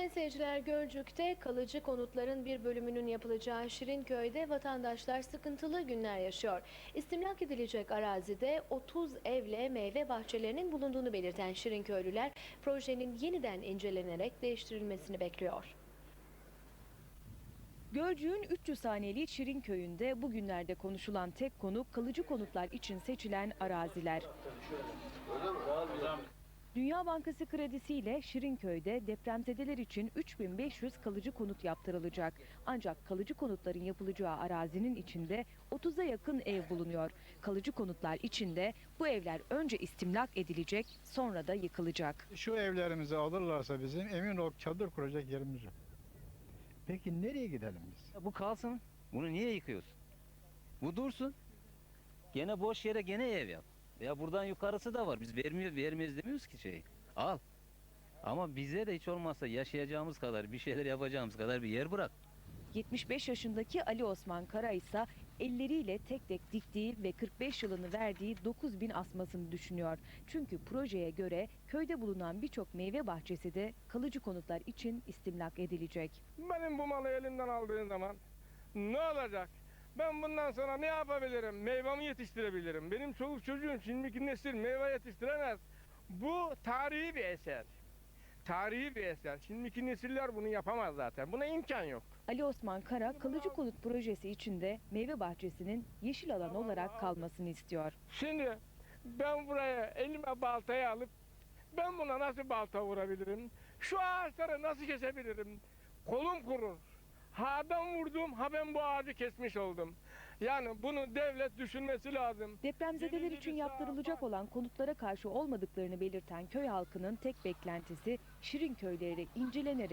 Sayın seyirciler Gölcük'te kalıcı konutların bir bölümünün yapılacağı Şirinköy'de vatandaşlar sıkıntılı günler yaşıyor. İstimlak edilecek arazide 30 evle meyve bahçelerinin bulunduğunu belirten Şirinköylüler projenin yeniden incelenerek değiştirilmesini bekliyor. Gölcük'ün 300 haneli Şirin köyünde bugünlerde konuşulan tek konu kalıcı konutlar için seçilen araziler. Dünya Bankası kredisiyle Şirinköy'de depremzedeler için 3500 kalıcı konut yaptırılacak. Ancak kalıcı konutların yapılacağı arazinin içinde 30'a yakın ev bulunuyor. Kalıcı konutlar içinde bu evler önce istimlak edilecek, sonra da yıkılacak. Şu evlerimizi alırlarsa bizim emin ol çadır kuracak yerimiz yok. Peki nereye gidelim biz? Ya Bu kalsın. Bunu niye yıkıyorsun? Bu dursun. Gene boş yere gene ev yap. Ya buradan yukarısı da var. Biz vermiyor, vermeyiz demiyoruz ki şey. Al. Ama bize de hiç olmazsa yaşayacağımız kadar, bir şeyler yapacağımız kadar bir yer bırak. 75 yaşındaki Ali Osman Kara ise elleriyle tek tek diktiği ve 45 yılını verdiği 9000 asmasını düşünüyor. Çünkü projeye göre köyde bulunan birçok meyve bahçesi de kalıcı konutlar için istimlak edilecek. Benim bu malı elimden aldığın zaman ne olacak? Ben bundan sonra ne yapabilirim? Meyvemi yetiştirebilirim. Benim çoluk çocuğum şimdiki nesil meyve yetiştiremez. Bu tarihi bir eser. Tarihi bir eser. Şimdiki nesiller bunu yapamaz zaten. Buna imkan yok. Ali Osman Kara kalıcı konut projesi içinde meyve bahçesinin yeşil alan olarak kalmasını istiyor. Şimdi ben buraya elime baltayı alıp ben buna nasıl balta vurabilirim? Şu ağaçları nasıl kesebilirim? Kolum kurur. Ha ben vurdum, ha ben bu ağacı kesmiş oldum. Yani bunu devlet düşünmesi lazım. Depremzedeler için yaptırılacak olan konutlara karşı olmadıklarını belirten köy halkının tek beklentisi Şirin köyleri incelenerek